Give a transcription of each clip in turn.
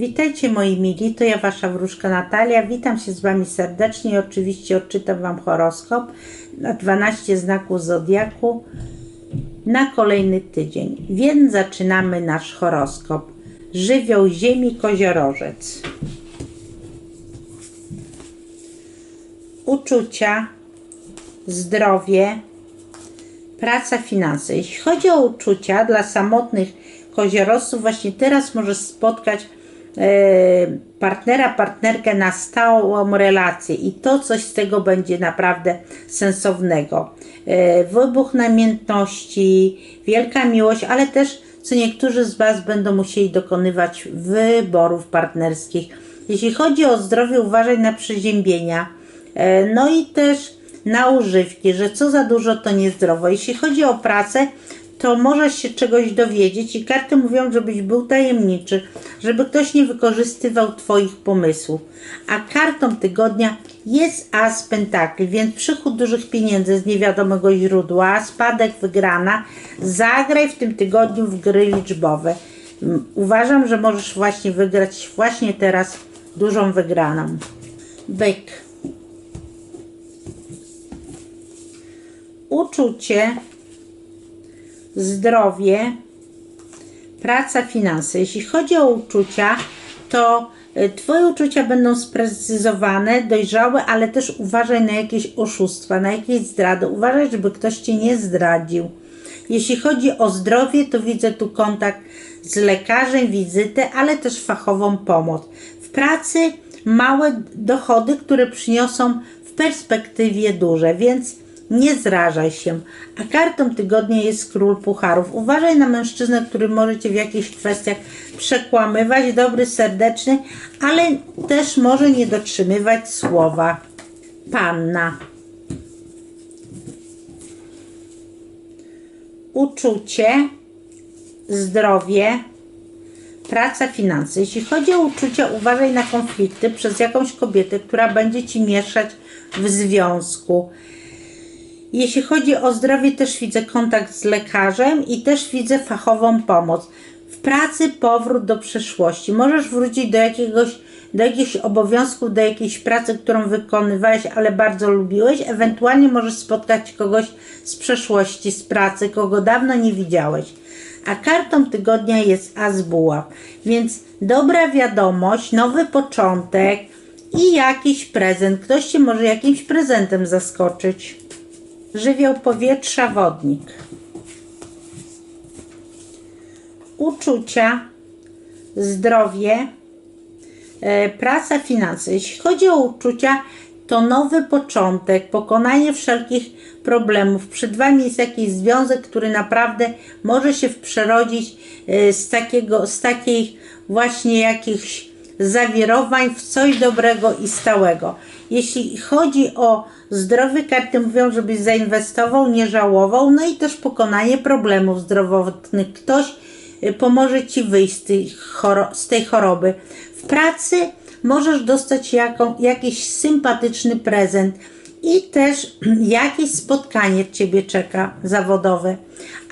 Witajcie moi mili, to ja Wasza wróżka Natalia. Witam się z Wami serdecznie i oczywiście odczytam Wam horoskop na 12 znaków Zodiaku na kolejny tydzień. Więc zaczynamy nasz horoskop. Żywioł Ziemi Koziorożec. Uczucia, zdrowie, praca, finanse. Jeśli chodzi o uczucia dla samotnych koziorosów, właśnie teraz możesz spotkać partnera, partnerkę na stałą relację i to coś z tego będzie naprawdę sensownego. E, wybuch namiętności, wielka miłość, ale też co niektórzy z Was będą musieli dokonywać wyborów partnerskich. Jeśli chodzi o zdrowie, uważaj na przeziębienia. E, No i też na używki, że co za dużo to niezdrowo. Jeśli chodzi o pracę, to możesz się czegoś dowiedzieć i karty mówią, żebyś był tajemniczy, żeby ktoś nie wykorzystywał Twoich pomysłów. A kartą tygodnia jest As Pentakli, więc przychód dużych pieniędzy z niewiadomego źródła, spadek wygrana. Zagraj w tym tygodniu w gry liczbowe. Mm, Uważam, że możesz właśnie wygrać właśnie teraz dużą wygraną. Byk. uczucie, zdrowie, praca, finanse. Jeśli chodzi o uczucia, to y, Twoje uczucia będą sprecyzowane, dojrzałe, ale też uważaj na jakieś oszustwa, na jakieś zdrady. Uważaj, żeby ktoś Cię nie zdradził. Jeśli chodzi o zdrowie, to widzę tu kontakt z lekarzem, wizytę, ale też fachową pomoc. W pracy małe dochody, które przyniosą w perspektywie duże, więc nie zrażaj się. A kartą tygodnia jest król pucharów. Uważaj na mężczyznę, który może cię w jakichś kwestiach przekłamywać, dobry, serdeczny, ale też może nie dotrzymywać słowa. Panna. Uczucie, zdrowie, praca, finanse. Jeśli chodzi o uczucia, uważaj na konflikty przez jakąś kobietę, która będzie ci mieszać w związku. Jeśli chodzi o zdrowie, też widzę kontakt z lekarzem i też widzę fachową pomoc. W pracy powrót do przeszłości. Możesz wrócić do jakiegoś, do jakichś obowiązków, do jakiejś pracy, którą wykonywałeś, ale bardzo lubiłeś. Ewentualnie możesz spotkać kogoś z przeszłości, z pracy, kogo dawno nie widziałeś. A kartą tygodnia jest As Buław. Więc dobra wiadomość, nowy początek i jakiś prezent. Ktoś cię może jakimś prezentem zaskoczyć. Żywioł powietrza, wodnik. Uczucia, zdrowie, e, praca, finanse. Jeśli chodzi o uczucia, to nowy początek, pokonanie wszelkich problemów. Przed Wami jest jakiś związek, który naprawdę może się przerodzić e, z, takiego, z takiej właśnie jakichś zawirowań w coś dobrego i stałego. Jeśli chodzi o zdrowie, karty mówią, żebyś zainwestował, nie żałował, no i też pokonanie problemów zdrowotnych. Ktoś y, pomoże Ci wyjść z tej, z tej choroby. W pracy możesz dostać jaką, jakiś sympatyczny prezent i też jakieś spotkanie Ciebie czeka zawodowe.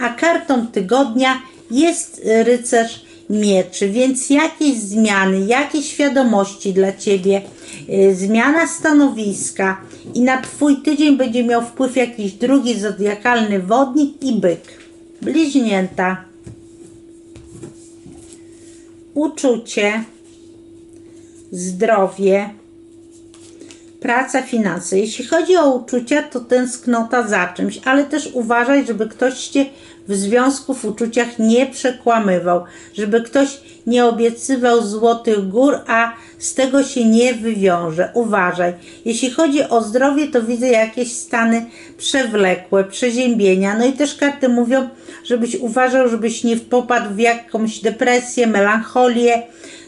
A kartą tygodnia jest y, rycerz mieczy, więc jakieś zmiany, jakieś świadomości dla Ciebie, y, zmiana stanowiska i na Twój tydzień będzie miał wpływ jakiś drugi zodiakalny wodnik i byk. Bliźnięta. Uczucie, zdrowie, praca, finanse. Jeśli chodzi o uczucia, to tęsknota za czymś, ale też uważaj, żeby ktoś cię w związku w uczuciach nie przekłamywał, żeby ktoś nie obiecywał złotych gór, a z tego się nie wywiąże. Uważaj. Jeśli chodzi o zdrowie, to widzę jakieś stany przewlekłe, przeziębienia. No i też karty mówią, żebyś uważał, żebyś nie popadł w jakąś depresję, melancholię.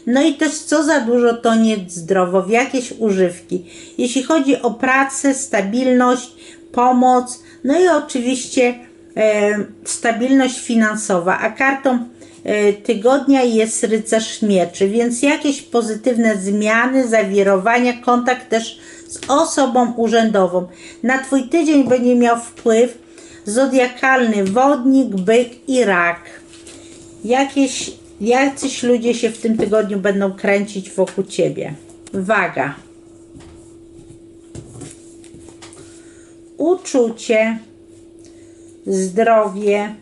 No i też co za dużo to niezdrowo, w jakieś używki. Jeśli chodzi o pracę, stabilność, pomoc, no i oczywiście stabilność finansowa, a kartą e, tygodnia jest rycerz mieczy, więc jakieś pozytywne zmiany, zawirowania, kontakt też z osobą urzędową. Na Twój tydzień będzie miał wpływ zodiakalny wodnik, byk i rak. Jakieś jacyś ludzie się w tym tygodniu będą kręcić wokół ciebie. Waga. Uczucie, zdrowie,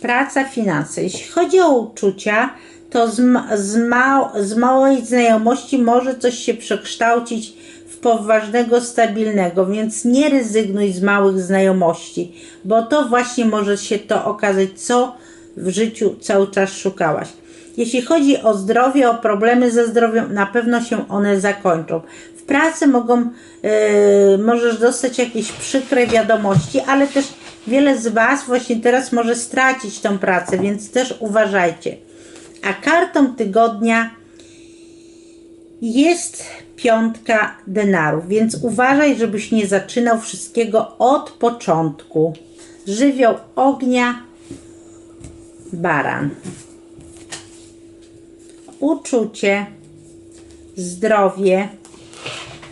praca, finanse. Jeśli chodzi o uczucia, to z, z, ma- z małej znajomości może coś się przekształcić w poważnego, stabilnego, więc nie rezygnuj z małych znajomości, bo to właśnie może się to okazać, co w życiu cały czas szukałaś. Jeśli chodzi o zdrowie, o problemy ze zdrowiem, na pewno się one zakończą. W pracy mogą, yy, możesz dostać jakieś przykre wiadomości, ale też wiele z Was właśnie teraz może stracić tą pracę, więc też uważajcie. A kartą tygodnia jest piątka denarów, więc uważaj, żebyś nie zaczynał wszystkiego od początku. Żywioł ognia, baran. Uczucie, zdrowie,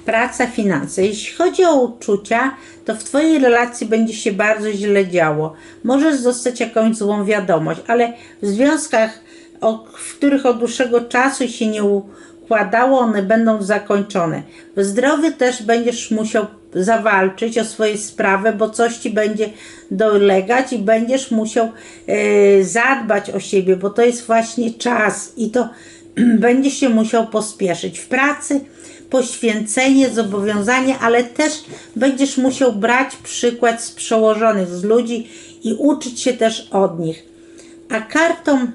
praca, finanse. Jeśli chodzi o uczucia, to w Twojej relacji będzie się bardzo źle działo. Możesz dostać jakąś złą wiadomość, ale w związkach, w których od dłuższego czasu się nie układało, one będą zakończone. W zdrowiu też będziesz musiał zawalczyć o swoje sprawy, bo coś Ci będzie dolegać i będziesz musiał e, zadbać o siebie, bo to jest właśnie czas i to będzie się musiał pospieszyć. W pracy poświęcenie, zobowiązanie, ale też będziesz musiał brać przykład z przełożonych, z ludzi i uczyć się też od nich. A kartą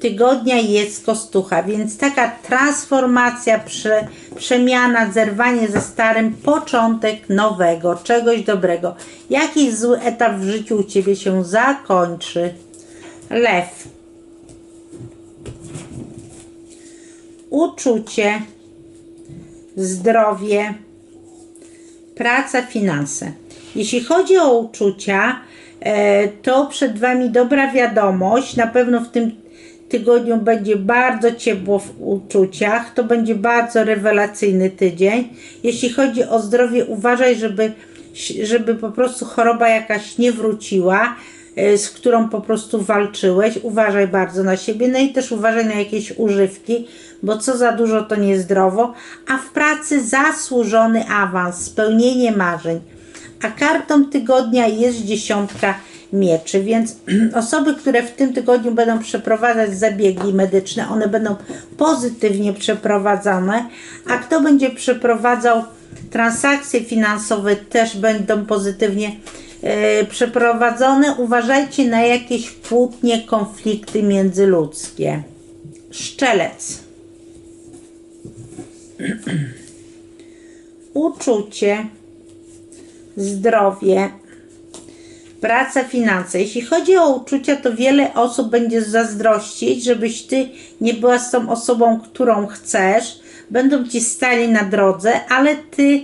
tygodnia jest kostucha, więc taka transformacja, prze, przemiana, zerwanie ze starym, początek nowego, czegoś dobrego. Jakiś zły etap w życiu u Ciebie się zakończy. Lew. Uczucie, zdrowie, praca, finanse. Jeśli chodzi o uczucia, e, to przed Wami dobra wiadomość. Na pewno w tym tygodniu będzie bardzo ciepło w uczuciach. To będzie bardzo rewelacyjny tydzień. Jeśli chodzi o zdrowie, uważaj, żeby, żeby po prostu choroba jakaś nie wróciła, z którą po prostu walczyłeś. Uważaj bardzo na siebie, no i też uważaj na jakieś używki, bo co za dużo to niezdrowo. A w pracy zasłużony awans, spełnienie marzeń. A kartą tygodnia jest dziesiątka mieczy, więc osoby, które w tym tygodniu będą przeprowadzać zabiegi medyczne, one będą pozytywnie przeprowadzone, a kto będzie przeprowadzał transakcje finansowe, też będą pozytywnie e, przeprowadzone. Uważajcie na jakieś kłótnie, konflikty międzyludzkie. Szczelec. Uczucie, zdrowie, praca, finanse. Jeśli chodzi o uczucia, to wiele osób będzie zazdrościć, żebyś ty nie była z tą osobą, którą chcesz. Będą ci stali na drodze, ale ty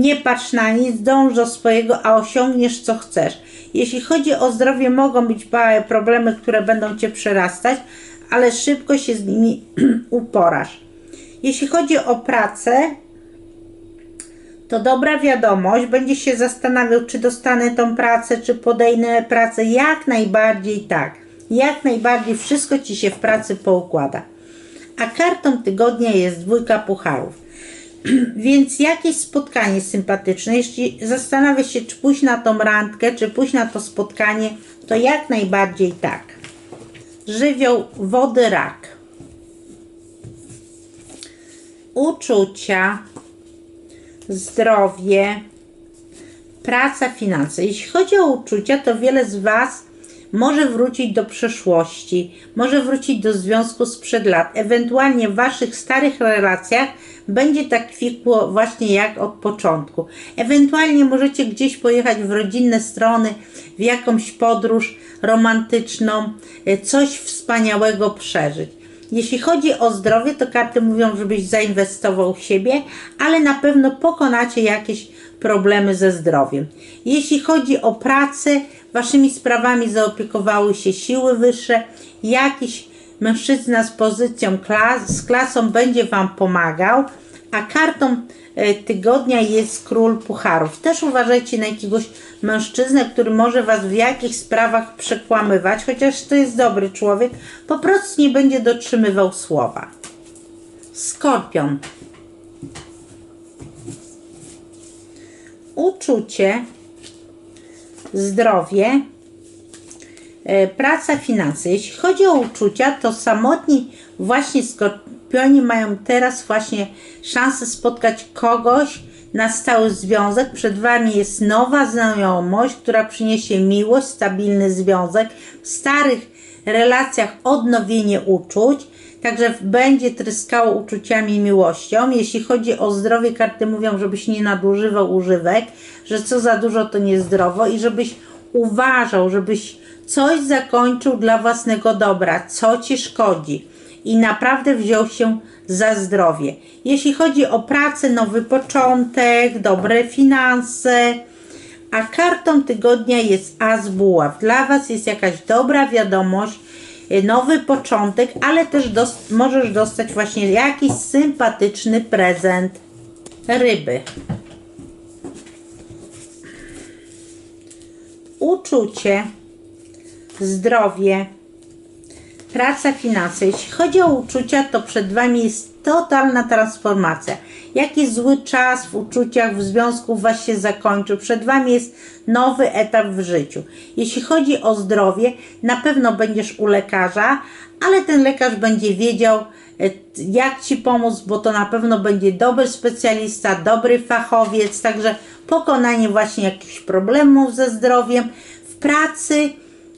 nie patrz na nic, dąż do swojego, a osiągniesz co chcesz. Jeśli chodzi o zdrowie, mogą być problemy, które będą cię przerastać, ale szybko się z nimi uporasz. Jeśli chodzi o pracę, to dobra wiadomość, będzie się zastanawiał, czy dostanę tą pracę, czy podejmę pracę. Jak najbardziej tak. Jak najbardziej wszystko ci się w pracy poukłada. A kartą tygodnia jest dwójka pucharów. Więc jakieś spotkanie sympatyczne, jeśli zastanawiasz się, czy pójść na tą randkę, czy pójść na to spotkanie, to jak najbardziej tak. Żywioł wody rak. Uczucia, zdrowie, praca, finanse. Jeśli chodzi o uczucia, to wiele z Was może wrócić do przeszłości, może wrócić do związku sprzed lat. Ewentualnie w Waszych starych relacjach będzie tak kwikło właśnie jak od początku. Ewentualnie możecie gdzieś pojechać w rodzinne strony, w jakąś podróż romantyczną, e, coś wspaniałego przeżyć. Jeśli chodzi o zdrowie, to karty mówią, żebyś zainwestował w siebie, ale na pewno pokonacie jakieś problemy ze zdrowiem. Jeśli chodzi o pracę, waszymi sprawami zaopiekowały się siły wyższe, jakiś mężczyzna z pozycją klas, z klasą będzie wam pomagał, A kartą e, tygodnia jest król pucharów. Też uważajcie na jakiegoś mężczyznę, który może was w jakichś sprawach przekłamywać, chociaż to jest dobry człowiek, po prostu nie będzie dotrzymywał słowa. Skorpion. Uczucie, zdrowie, e, praca, finanse. Jeśli chodzi o uczucia, to samotni właśnie skorpioni mają teraz właśnie szansę spotkać kogoś na stały związek. Przed Wami jest nowa znajomość, która przyniesie miłość, stabilny związek. W starych relacjach odnowienie uczuć. Także będzie tryskało uczuciami i miłością. Jeśli chodzi o zdrowie, karty mówią, żebyś nie nadużywał używek, że co za dużo to niezdrowo i żebyś uważał, żebyś coś zakończył dla własnego dobra, co ci szkodzi i naprawdę wziął się za zdrowie. Jeśli chodzi o pracę, nowy początek, dobre finanse, a kartą tygodnia jest As Buław. Dla Was jest jakaś dobra wiadomość, nowy początek, ale też możesz dostać właśnie jakiś sympatyczny prezent. Ryby. Uczucie, zdrowie, praca, finanse. Jeśli chodzi o uczucia, to przed Wami jest totalna transformacja. Jaki zły czas w uczuciach, w związku Was się zakończył. Przed Wami jest nowy etap w życiu. Jeśli chodzi o zdrowie, na pewno będziesz u lekarza, ale ten lekarz będzie wiedział, e, jak Ci pomóc, bo to na pewno będzie dobry specjalista, dobry fachowiec, także pokonanie właśnie jakichś problemów ze zdrowiem. W pracy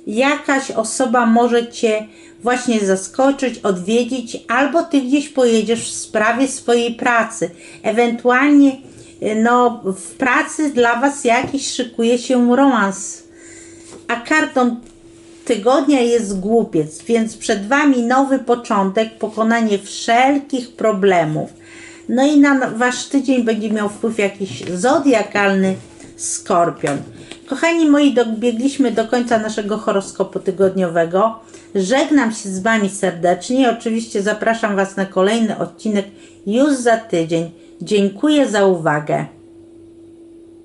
jakaś osoba może Cię właśnie zaskoczyć, odwiedzić, albo Ty gdzieś pojedziesz w sprawie swojej pracy. Ewentualnie y, no, w pracy dla Was jakiś szykuje się romans. A kartą tygodnia jest głupiec, więc przed Wami nowy początek, pokonanie wszelkich problemów. No i na Wasz tydzień będzie miał wpływ jakiś zodiakalny skorpion. Kochani moi, dobiegliśmy do końca naszego horoskopu tygodniowego. Żegnam się z Wami serdecznie. Oczywiście zapraszam Was na kolejny odcinek już za tydzień. Dziękuję za uwagę.